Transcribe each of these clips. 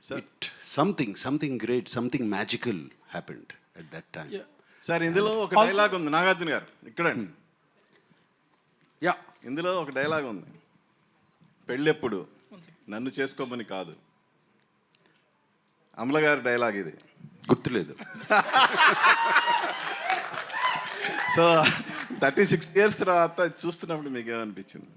Something, something great, something magical happened at that time. Yeah. Sir ఇందులో ఒక dialogue ఉంది నాగార్జున గారు. ఇక్కడండి. Yeah. ఇందులో ఒక డైలాగ్ ఉంది. పెళ్ళెప్పుడు? నన్ను చేసుకోమని కాదు. అమల గారి డైలాగ్ ఇది. గుర్తులేదు. సో థర్టీ సిక్స్ ఇయర్స్ తర్వాత చూస్తున్నప్పుడు మీకు ఏమనిపించింది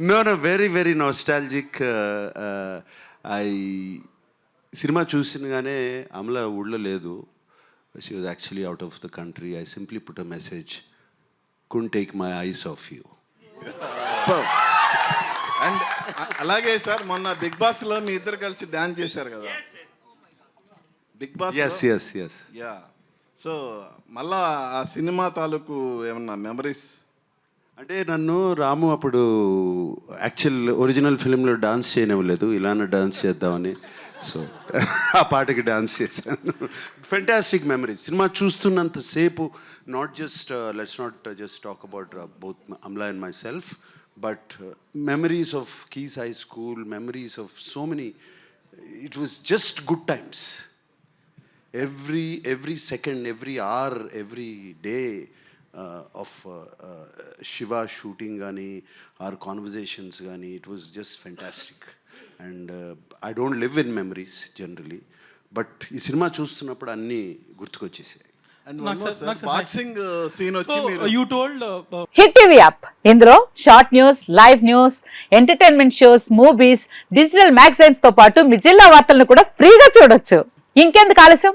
no, no, very, very nostalgic. Uh, uh, I సినిమా చూసినగానే అమల ఊళ్ళో లేదు. She was actually out of the country I simply put a message కున్ take my eyes off you and అలాగే సార్ మొన్న బిగ్ బాస్లో మీ ఇద్దరు కలిసి డాన్స్ చేశారు కదా. Big boss yes yes yes yeah so మళ్ళా ఆ సినిమా తాలూకు ఏమన్నా మెమరీస్? అంటే నన్ను రాము అప్పుడు యాక్చువల్ ఒరిజినల్ ఫిలింలో డాన్స్ చేయనివ్వలేదు. ఇలానే డాన్స్ చేద్దామని. సో ఆ పాటకి డాన్స్ చేశాను. ఫెంటాస్టిక్ మెమరీస్ సినిమా చూస్తున్నంతసేపు not just let's not just talk about both Amla and myself but memories of Keyes high school memories of so many it was just good times every every second every or every day of Shiva shooting కానీ or conversations కానీ it was just fantastic and I don't live in memories generally but ఈ సినిమా చూస్తున్నప్పుడు అన్ని గుర్తుకొచ్చేసాయి. ఇందులో short news live news entertainment shows movies digital మ్యాగ్జైన్స్తో పాటు మీ జిల్లా వార్తలను కూడా ఫ్రీగా చూడొచ్చు. ఇంకెందుకు ఆలస్యం?